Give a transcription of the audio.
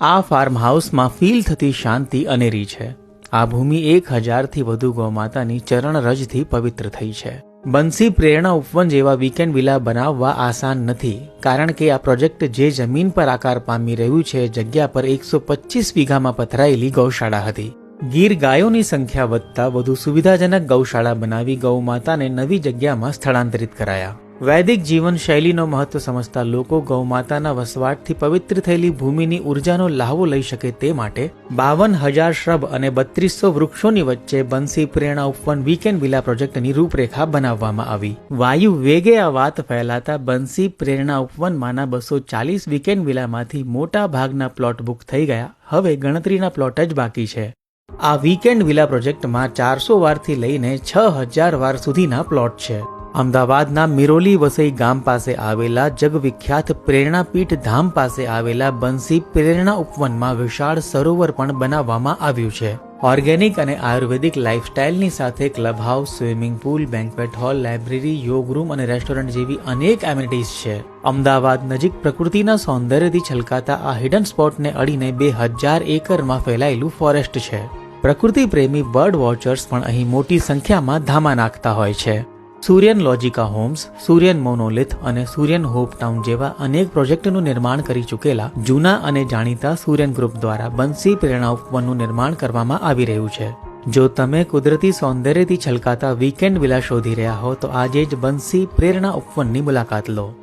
આ ફાર્મ હાઉસમાં ફીલ થતી શાંતિ અનેરી છે. આ ભૂમિ એક હજારથી વધુ ગૌમાતાની ચરણરજથી પવિત્ર થઈ છે. બંસી પ્રેરણા ઉપવન જેવા વીકેન્ડ વિલા બનાવવા આસાન નથી, કારણ કે આ પ્રોજેક્ટ જે જમીન પર આકાર પામી રહ્યું છે, જગ્યા પર એકસો પચીસ વીઘામાં પથરાયેલી ગૌશાળા હતી. ગીર ગાયોની સંખ્યા વધતા વધુ સુવિધાજનક ગૌશાળા બનાવી ગૌમાતાને નવી જગ્યામાં સ્થળાંતરિત કરાયા. વૈદિક જીવન શૈલીનો મહત્વ સમજતા લોકો ગૌમાતાના વસવાટથી પવિત્ર થયેલી ભૂમિની ઉર્જાનો લાહવો લઈ શકે તે માટે બાવન હજાર શ્રબ અને બત્રીસો વૃક્ષોની વચ્ચે બંસી, પ્રેરણા ઉપવન વીકેન્ડ વિલા પ્રોજેક્ટની રૂપરેખા બનાવવામાં આવી. વાયુ વેગે આ વાત ફેલાતા બંસી, પ્રેરણા ઉપવનમાંના બસો ચાલીસ વીકેન્ડ વિલામાંથી મોટા ભાગના પ્લોટ બુક થઈ ગયા. હવે ગણતરીના પ્લોટ જ બાકી છે. આ વીકેન્ડ વિલા પ્રોજેક્ટમાં ચારસો વારથી લઈને છ હજાર વાર સુધીના પ્લોટ છે. અમદાવાદના મિરોલી વસઈ ગામ પાસે આવેલા જગવિખ્યાત પ્રેરણાપીઠ ધામ પાસે આવેલા બંસી પ્રેરણા ઉપવનમાં વિશાળ સરોવર પણ બનાવવામાં આવ્યું છે. ઓર્ગેનિક અને આયુર્વેદિક લાઇફસ્ટાઇલની સાથે club house swimming pool banquet hall library યોગ રૂમ અને રેસ્ટોરન્ટ જેવી અનેક એમિનિટીઝ છે. અમદાવાદ નજીક પ્રકૃતિના સૌંદર્યથી છલકાતા આ હિડન સ્પોટને અડીને બે હજાર એકરમાં ફેલાયેલું ફોરેસ્ટ છે. પ્રકૃતિ પ્રેમી બર્ડ વોચર્સ પણ અહીં મોટી સંખ્યામાં ધામા નાખતા હોય છે. સૂર્યન લોજિકા હોમ્સ, સૂર્યન મોનોલિથ અને સૂર્યન હોપ ટાઉન જેવા અનેક પ્રોજેક્ટનું નિર્માણ કરી ચૂકેલા જૂના અને જાણીતા સૂર્યન ગ્રુપ દ્વારા બંસી પ્રેરણા ઉપવનનું નિર્માણ કરવામાં આવી રહ્યું છે. જો તમે કુદરતી સૌંદર્યથી છલકાતા વીકેન્ડ વિલા શોધી રહ્યા હો, તો આજે જ બંસી પ્રેરણા ઉપવનની મુલાકાત લો.